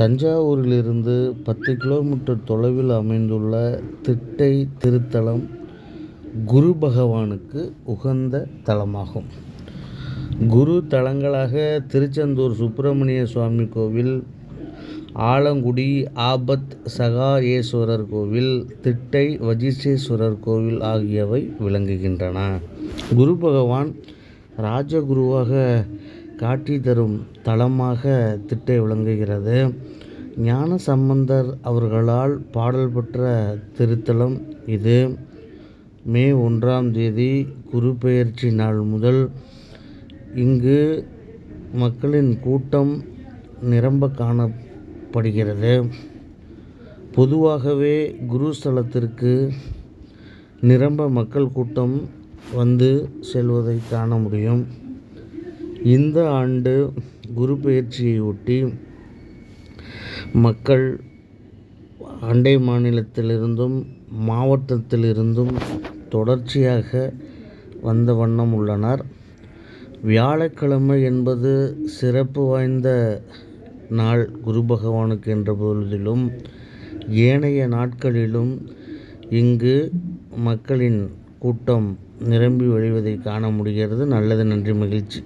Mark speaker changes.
Speaker 1: தஞ்சாவூரிலிருந்து பத்து கிலோமீட்டர் தொலைவில் அமைந்துள்ள திட்டை திருத்தலம் குரு பகவானுக்கு உகந்த தலமாகும். குரு தலங்களாக திருச்செந்தூர் சுப்பிரமணிய சுவாமி கோவில் ஆலங்குடி ஆபத் சகாயேஸ்வரர் கோவில் திட்டை வஜிசேஸ்வரர் கோவில் ஆகியவை விளங்குகின்றன. குரு பகவான் ராஜகுருவாக காட்சி தரும் தலமாக திட்டை விளங்குகிறது. ஞான சம்பந்தர் அவர்களால் பாடல் பெற்ற திருத்தலம் இது. மே ஒன்றாம் தேதி குரு பெயர்ச்சி நாள் முதல் இங்கு மக்களின் கூட்டம் நிரம்ப காணப்படுகிறது. பொதுவாகவே குருஸ்தலத்திற்கு நிரம்ப மக்கள் கூட்டம் வந்து செல்வதை காண முடியும். இந்த ஆண்டு குரு பெயர்ச்சியை மக்கள் அண்டை மாநிலத்திலிருந்தும் மாவட்டத்திலிருந்தும் தொடர்ச்சியாக வந்த வண்ணம் உள்ளனர். வியாழக்கிழமை என்பது சிறப்பு வாய்ந்த நாள் குரு பகவானுக்கு என்ற பொழுதிலும் ஏனைய நாட்களிலும் இங்கு மக்களின் கூட்டம் நிரம்பி வழிவதை காண முடிகிறது. நல்லது நன்றி மகிழ்ச்சி.